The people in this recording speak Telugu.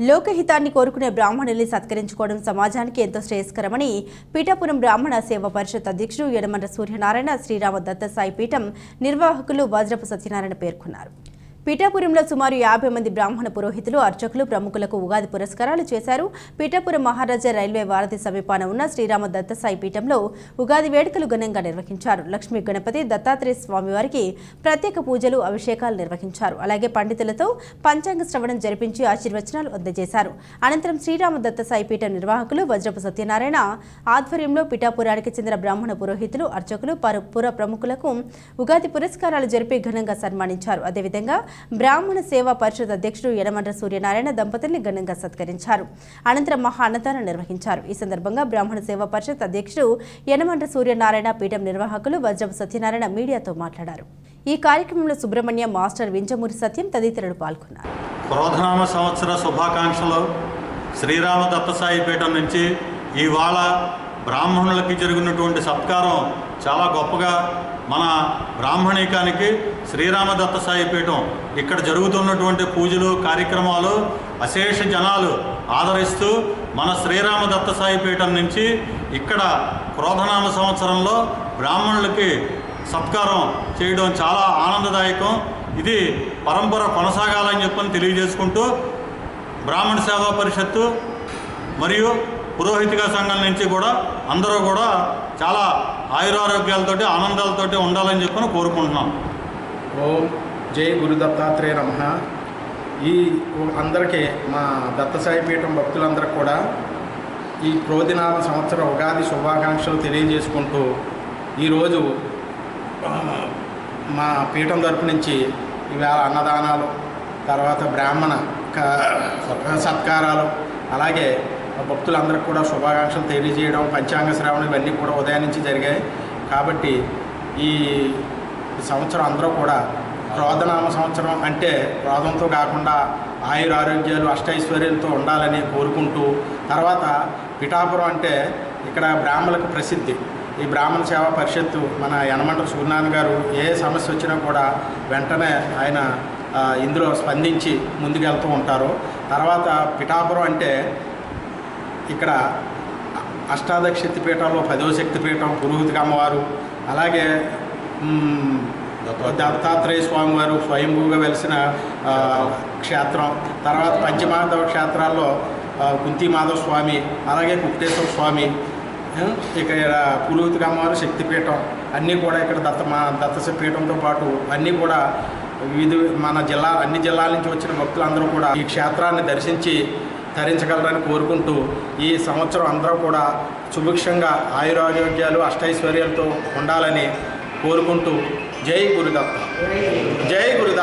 లోకహితాన్ని కోరుకునే బ్రాహ్మణుల్ని సత్కరించుకోవడం సమాజానికి ఎంతో శ్రేయస్కరమని పీఠాపురం బ్రాహ్మణ సేవ పరిషత్ అధ్యక్షుడు యనమండ్ర సూర్యనారాయణ శ్రీరామ దత్తసాయి పీఠం నిర్వాహకులు వజ్రపు సత్యనారాయణ పేర్కొన్నారు. పీఠాపురంలో సుమారు యాభై మంది బ్రాహ్మణ పురోహితులు అర్చకులు ప్రముఖులకు ఉగాది పురస్కారాలు చేశారు. పీఠాపురం మహారాజా రైల్వే వారధి సమీపాన ఉన్న శ్రీరామ దత్త సాయి పీఠంలో ఉగాది వేడుకలు ఘనంగా నిర్వహించారు. లక్ష్మీ గణపతి దత్తాత్రేయ స్వామివారికి ప్రత్యేక పూజలు అభిషేకాలు నిర్వహించారు. అలాగే పండితులతో పంచాంగ శ్రవణం జరిపించి ఆశీర్వచనాలు అందజేశారు. అనంతరం శ్రీరామ దత్త సాయి పీఠం నిర్వాహకులు వజ్రపు సత్యనారాయణ ఆధ్వర్యంలో పిఠాపురానికి చెందిన బ్రాహ్మణ పురోహితులు అర్చకులు పర పుర ప్రముఖులకు ఉగాది పురస్కారాలు జరిపి ఘనంగా సన్మానించారు. అదేవిధంగా బ్రాహ్మణ సేవా పరిషత్ అధ్యక్షుడు యనమండ్ర సూర్యనారాయణ దంపతుల్ని ఘనంగా సత్కరించారు. అనంతరం మహా అన్నదానం నిర్వహించారు. ఈ సందర్భంగా బ్రాహ్మణ సేవా పరిషత్ అధ్యక్షుడు యనమండ్ర సూర్యనారాయణ పీఠం నిర్వాహకులు వజ్రం సత్యనారాయణ మీడియాతో మాట్లాడారు. ఈ కార్యక్రమంలో సుబ్రహ్మణ్యం మాస్టర్ వింజమూరి సత్యం తదితరులు పాల్గొన్నారు. క్రోధనామ సంవత్సర శుభాకాంక్షలు శ్రీరామ దత్తసాయి పీఠం నుంచి ఇవాళ బ్రాహ్మణులకి జరిగినటువంటి సత్కారం చాలా గొప్పగా మన బ్రాహ్మణికానికి శ్రీరామ దత్తసాయి పీఠం ఇక్కడ జరుగుతున్నటువంటి పూజలు కార్యక్రమాలు అశేష జనాలు ఆదరిస్తూ మన శ్రీరామ దత్తసాయి పీఠం నుంచి ఇక్కడ క్రోధనామ సంవత్సరంలో బ్రాహ్మణులకి సత్కారం చేయడం చాలా ఆనందదాయకం. ఇది పరంపర కొనసాగాలని చెప్పని తెలియజేసుకుంటూ బ్రాహ్మణ సేవా పరిషత్తు మరియు పురోహితిక సంఘం నుంచి కూడా అందరూ కూడా చాలా ఆయురారోగ్యాలతోటి ఆనందాలతోటి ఉండాలని చెప్పని కోరుకుంటున్నాం. ఓం జై గురు దత్తాత్రేయ నమ. ఈ అందరికీ మా దత్తసాయి పీఠం భక్తులందరికీ కూడా ఈ క్రోధినామ సంవత్సర ఉగాది శుభాకాంక్షలు తెలియజేసుకుంటూ ఈరోజు మా పీఠం తరపు నుంచి ఇవాళ అన్నదానాలు తర్వాత బ్రాహ్మణ క- సత్కారాలు అలాగే భక్తులందరికీ కూడా శుభాకాంక్షలు తెలియజేయడం పంచాంగ శ్రావణం ఇవన్నీ కూడా ఉదయం నుంచి జరిగాయి. కాబట్టి ఈ సంవత్సరం అందరూ కూడా క్రోధనామ సంవత్సరం అంటే క్రోధంతో కాకుండా ఆయుర ఆరోగ్యాలు అష్టైశ్వర్యాలతో ఉండాలని కోరుకుంటూ తర్వాత పిఠాపురం అంటే ఇక్కడ బ్రాహ్మణులకు ప్రసిద్ధి. ఈ బ్రాహ్మణ సేవా పరిషత్తు మన యనమంట సూర్యనారాయణ గారు ఏ సమస్య వచ్చినా కూడా వెంటనే ఆయన ఇందులో స్పందించి ముందుకెళ్తూ ఉంటారు. తర్వాత పిఠాపురం అంటే ఇక్కడ అష్టాదశ శక్తి పీఠంలో పదో శక్తి పీఠం పురోహితికి అమ్మవారు. అలాగే దత్తాత్రేయ స్వామి వారు స్వయంభూగా వెలిసిన క్షేత్రం. తర్వాత పంచమాధవ క్షేత్రాల్లో ఆ, కుంతి మాధవ స్వామి అలాగే కుక్టేశ్వర స్వామి ఇక్కడ పురోహితికి అమ్మవారు శక్తిపీఠం. అన్నీ కూడా ఇక్కడ దత్త మా దత్త పీఠంతో పాటు అన్నీ కూడా వివిధ మన జిల్లా అన్ని జిల్లాల నుంచి వచ్చిన భక్తులందరూ కూడా ఈ క్షేత్రాన్ని దర్శించి ధరించగలరని కోరుకుంటూ ఈ సంవత్సరం అందరూ కూడా సుభిక్షంగా ఆయురారోగ్యాలు అష్టైశ్వర్యాలతో ఉండాలని కోరుకుంటూ జై గురుదత్త. జై గురుదత్త.